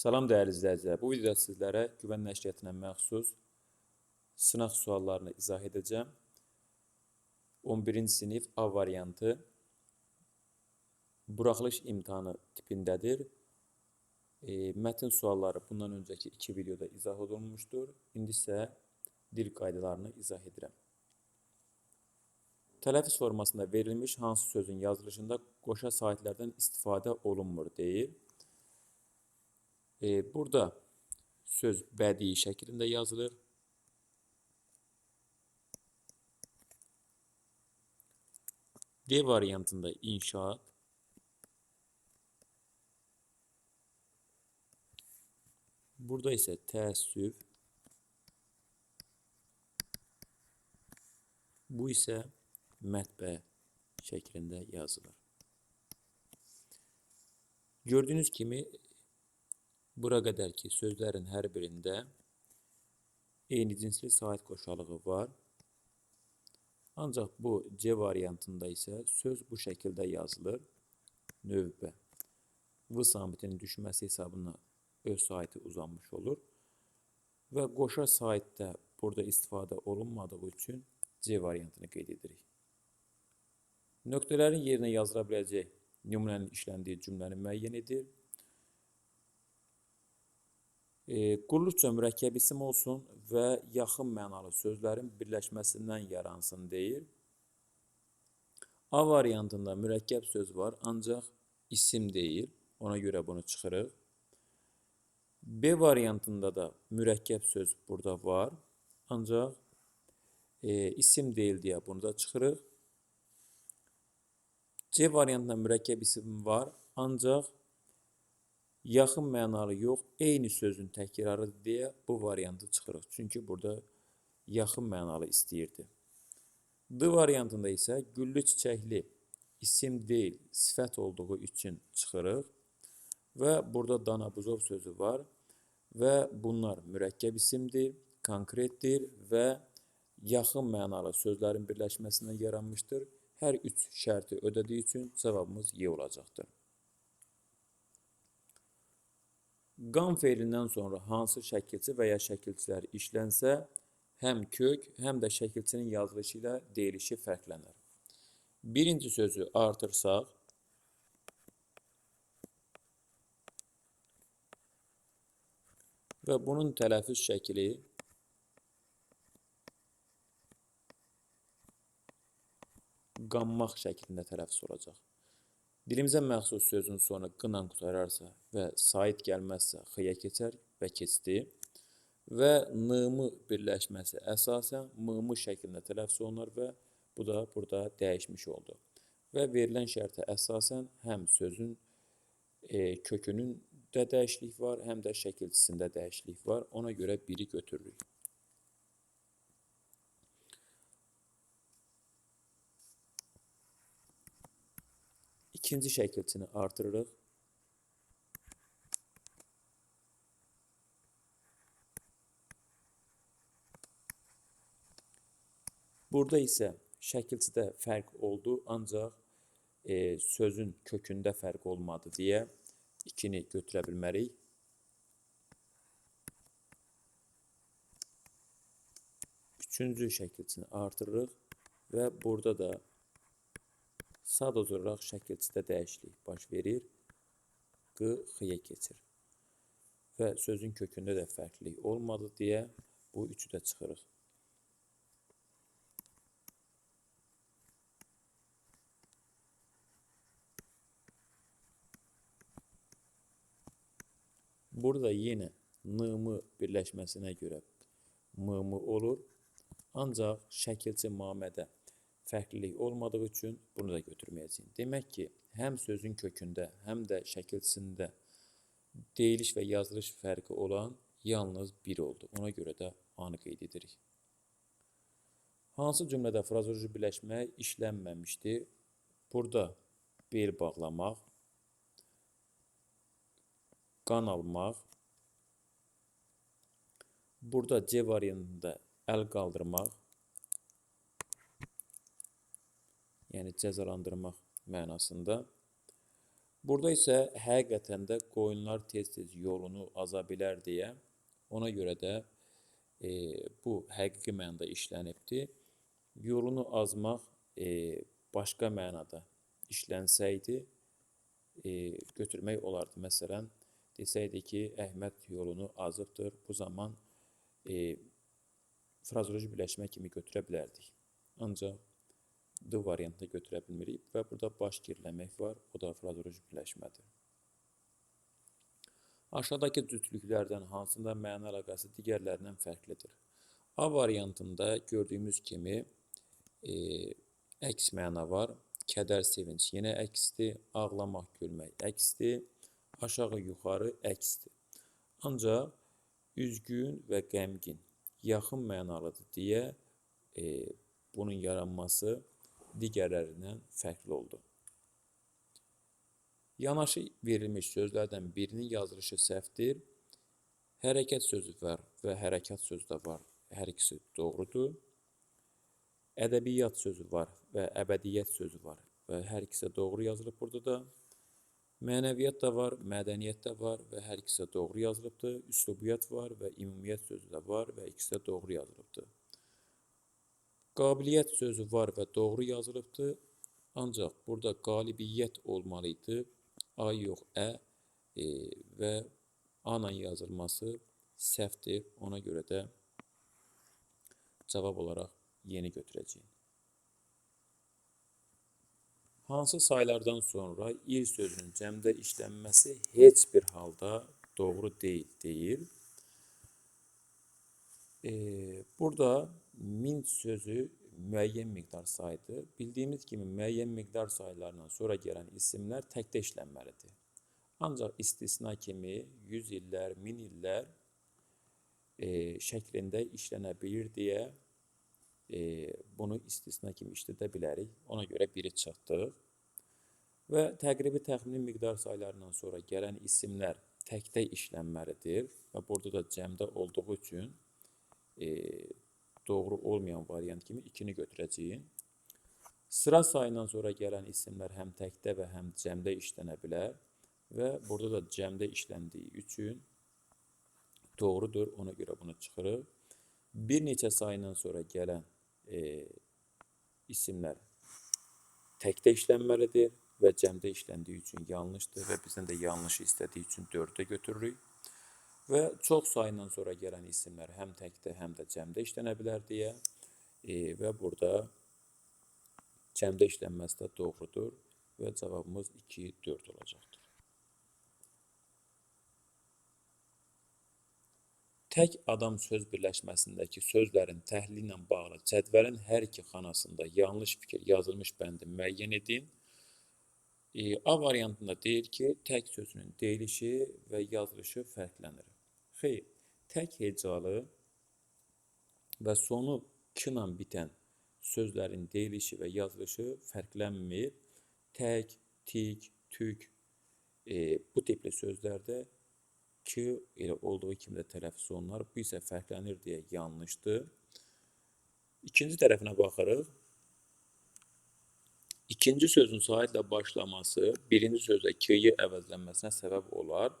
Salam dəyərli izləyicilər. Bu videoda sizlərə güvən nəşriyyatına məxsus sınaq suallarını izah edəcəm. 11-ci sinif A variantı buraxılış imtahanı tipindədir. E, mətn sualları bundan öncəki iki videoda izah olunmuşdur. İndi isə dil qaydalarını izah edirəm. Tələffüz formasında verilmiş hansı sözün yazılışında qoşa sahitlərdən istifadə olunmur deyir. E, burada söz bədii şəklində yazılır. D variantında inşaat, burada isə təəssüf, bu isə mətbə şəklində yazılır. Gördüyünüz kimi bura qədər ki sözlərin hər birində eyni cinsli sahit qoşalığı var. Ancaq bu C variantında isə söz bu şəkildə yazılır. Növbə. V samitinin düşməsi hesabına öz sahiti uzanmış olur. Və qoşa sahitdə burada istifadə olunmadığı üçün C variantını qeyd edirik. Nöqtələrin yerinə yazıla biləcək nümunənin işləndiyi cümləni müəyyən edir. Quruluşca mürəkkəb isim olsun və yaxın mənalı sözlərin birləşməsindən yaransın deyir. A variantında mürəkkəb söz var, ancaq isim deyil. Ona görə bunu çıxırıq. B variantında da mürəkkəb söz burada var, ancaq e, isim deyil deyə bunu da çıxırıq. C variantında mürəkkəb isim var, ancaq yaxın mənalı yox, eyni sözün təkrarıdır deyə bu variantı çıxırıq. Çünki burada yaxın mənalı istəyirdi. D variantında isə güllü çiçəkli isim deyil, sifət olduğu üçün çıxırıq və burada danabuzov sözü var və bunlar mürəkkəb isimdir, konkretdir və yaxın mənalı sözlərin birləşməsindən yaranmışdır. Hər üç şərti ödədiyi üçün cavabımız Y olacaqdır. Qan feilindən sonra hansı şəkilçi və ya şəkilçilər işlənsə, həm kök, həm də şəkilçinin yazılışı ilə deyilişi fərqlənir. Birinci sözü artırsaq, və bunun tələffüz şəkli qammaq şəklində tələffüz olacaq. Dilimizə məxsus sözün sonu qınan qutararsa və sait gəlməzsə xıya keçər və keçdi və nımı birləşməsi əsasən mımı şəklində tələffüz olunur və bu da burada dəyişmiş oldu. Və verilən şərtə əsasən həm sözün e, kökünün də dəyişiklik var, həm də şəkilçisində dəyişiklik var. Ona görə biri götürürük. İkinci şəkilçini artırırıq. Burada isə şəkilçidə fərq oldu, ancaq e, sözün kökündə fərq olmadı deyə 2-ni götürə bilmərik. Üçüncü şəkilçini artırırıq və burada da sadəcə olaraq şəkilçidə dəyişiklik baş verir. Q x-ya keçir. Və sözün kökündə də fərqlilik olmadı deyə bu üçü də çıxırıq. Burada yenə n-mı birləşməsinə görə m-mı olur. Ancaq şəkilçi mamədə fərqlilik olmadığı üçün bunu da götürməyəcəyik. Demək ki, həm sözün kökündə, həm də şəkilçisində deyiliş və yazılış fərqi olan yalnız bir oldu. Ona görə də A-nı qeyd edirik. Hansı cümlədə frazoloji birləşmək işlənməmişdir? Burada bel bağlamaq, qan almaq, burada C variantında əl qaldırmaq, yəni cəzalandırmaq mənasında. Burada isə həqiqətən də qoyunlar tez-tez yolunu aza bilər deyə ona görə də e, bu həqiqi mənada işlənibdir. Yolunu azmaq e, başqa mənada işlənsəydi e, götürmək olardı. Məsələn, desəydi ki, Əhməd yolunu azıbdır. Bu zaman e, frazoloji birləşmə kimi götürə bilərdik. Ancaq D variantını götürə bilmirik və burada baş geriləmək var. O da frazoloji birləşmədir. Aşağıdakı cütlüklərdən hansında məna əlaqəsi digərlərindən fərqlidir? A variantında gördüyümüz kimi e, əks məna var. Kədər, sevinç yenə əksdir. Ağlamaq, gülmək əksdir. Aşağı, yuxarı əksdir. Ancaq üzgün və qəmgin yaxın mənalıdır deyə e, bunun yaranması digərlərindən fərqli oldu. Yanaşı verilmiş sözlərdən birinin yazılışı səhvdir. Hərəkət sözü var və hərəkat sözü də var. Hər ikisi doğrudur. Ədəbiyyat sözü var və əbədiyyət sözü var və hər ikisi doğru yazılıb burada da. Mənəviyyat da var, mədəniyyət də var və hər ikisi doğru yazılıbdır. Üslubiyyat var və ümumiyyət sözü də var və ikisi də doğru yazılıbdır. Qabiliyyət sözü var və doğru yazılıbdır. Ancaq burada qalibiyyət olmalı idi. A yox, ə e, və A ilə yazılması səhvdir. Ona görə də cavab olaraq yeni götürəcəyik. Hansı saylardan sonra il sözünün cəmdə işlənməsi heç bir halda doğru deyil deyir. E, burada min sözü müəyyən miqdar saydır. Bildiyimiz kimi müəyyən miqdar saylarından sonra gələn isimlər təkdə işlənməlidir. Ancaq istisna kimi 100 illər, 1000 illər e, şəklində işlənə bilir deyə e, bunu istisna kimi işlədə bilərik. Ona görə biri çıxdıq. Və təqribi təxmini miqdar saylarından sonra gələn isimlər təkdə işlənməlidir və burada da cəmdə olduğu üçün e, doğru olmayan variant kimi 2-ni götürəcəyik. Sıra sayından sonra gələn isimlər həm təkdə və həm cəmdə işlənə bilər və burada da cəmdə işləndiyi üçün doğrudur, ona görə bunu çıxırıq. Bir neçə sayından sonra gələn e, isimlər təkdə işlənməlidir və cəmdə işləndiyi üçün yanlışdır və bizdən də yanlışı istədiyi üçün 4-də götürürük. Və çox sayından sonra gələn isimlər həm təkdə, həm də cəmdə işlənə bilər deyə e, və burada cəmdə işlənməsi də doğrudur və cavabımız 2, 4 olacaqdır. Tək adam söz birləşməsindəki sözlərin təhlili ilə bağlı cədvəlin hər iki xanasında yanlış fikir yazılmış bəndi müəyyən edin. E, A variantında deyir ki, tək sözünün deyilişi və yazılışı fərqlənir. Xeyr, tək hecalı və sonu k ilə bitən sözlərin deyilişi və yazılışı fərqlənmir. Tək, tik, tük e, bu tipli sözlərdə k elə olduğu kimi də tələffüz olunur. Bu isə fərqlənir deyə yanlışdır. İkinci tərəfinə baxırıq. İkinci sözün saitlə başlaması birinci sözdə k-yi əvəzlənməsinə səbəb olar.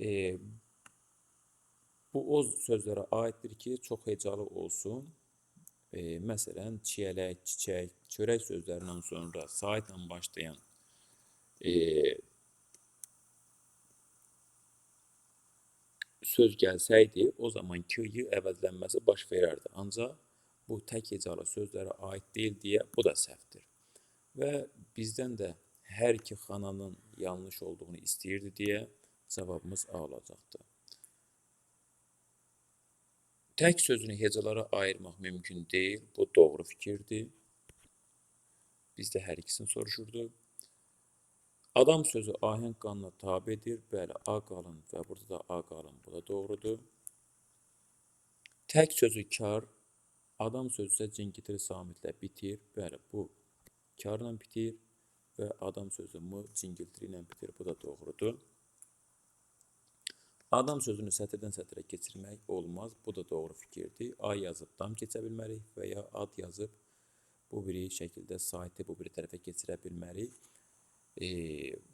E, Bu o sözlərə aiddir ki, çox hecalı olsun. E, məsələn, çiyələk, çiçək, çörək sözlərindən sonra saitlə başlayan e, söz gəlsəydi, o zaman k-yi əvəzlənməsi baş verərdi. Ancaq bu tək hecalı sözlərə aid deyil deyə bu da səhvdir. Və bizdən də hər iki xananın yanlış olduğunu istəyirdi deyə cavabımız A olacaqdır. Tək sözünü hecalara ayırmaq mümkün deyil. Bu doğru fikirdir. Bizdə hər ikisini soruşurdu. Adam sözü ahəng qanuna tabidir. Bəli, A qalın və burada da A qalın. Bu da doğrudur. Tək sözü kar, adam sözü isə cingitir samitlə bitir. Bəli, bu karla bitir və adam sözü mı cingiltiri ilə bitir. Bu da doğrudur. Adam sözünü sətirdən sətrə keçirmək olmaz. Bu da doğru fikirdir. A yazıb dam keçə bilmərik və ya ad yazıb bu biri şəkildə saiti bu biri tərəfə keçirə bilmərik. E,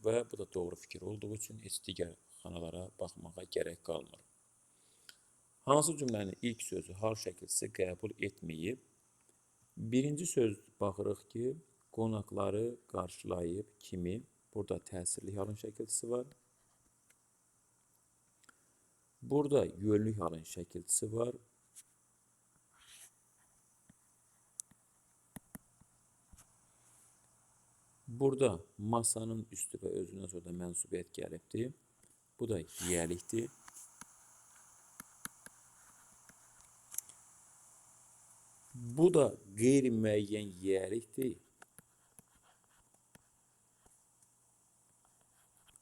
və bu da doğru fikir olduğu üçün heç digər xanalara baxmağa gərək qalmır. Hansı cümlənin ilk sözü hal şəkilçisi qəbul etməyib? Birinci söz baxırıq ki, qonaqları qarşılayıb kimi. Burada təsirli halın şəkilçisi var. Burada yönlük halın şəkilçisi var. Burada masanın üstü və özündən sonra da mənsubiyyət gəlibdir. Bu da yiyəlikdir. Bu da qeyri-müəyyən yiyəlikdir.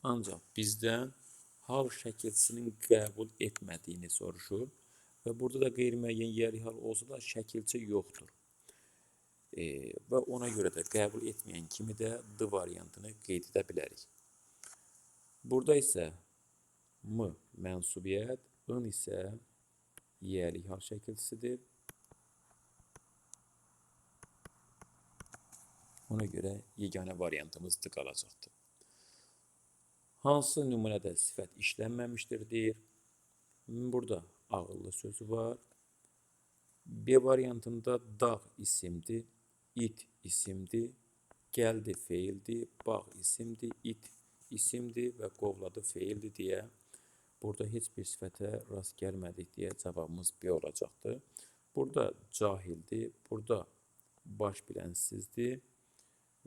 Ancaq bizdən hal şəkilçisinin qəbul etmədiyini soruşur və burada da qeyri-müəyyən yiyəlik hal olsa da şəkilçi yoxdur. E, və ona görə də qəbul etməyən kimi də D variantını qeyd edə bilərik. Burada isə M mənsubiyyət, N isə yiyəlik hal şəkilçisidir. Ona görə yeganə variantımız D qalacaqdır. Hansı nümunədə sifət işlənməmişdir deyir. Burada ağıllı sözü var. B variantında dağ isimdir, it isimdir, gəldi feildir, bağ isimdir, it isimdir və qovladı feildir deyə burada heç bir sifətə rast gəlmədik deyə cavabımız B olacaqdır. Burada cahildir, burada baş bilənsizdir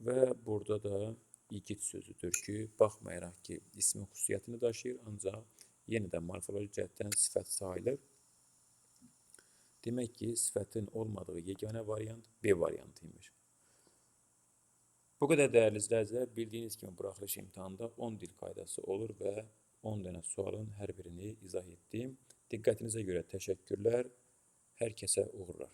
və burada da igid sözüdür ki, baxmayaraq ki, ismin xüsusiyyətini daşıyır, ancaq yenə də morfoloji cəhətdən sifət sayılır. Demək ki, sifətin olmadığı yeganə variant B variantı imiş. Bu qədər dəyərli izləyicilər, bildiyiniz kimi buraxılış imtahanında 10 dil qaydası olur və 10 dənə sualın hər birini izah etdim. Diqqətinizə görə təşəkkürlər. Hər kəsə uğurlar.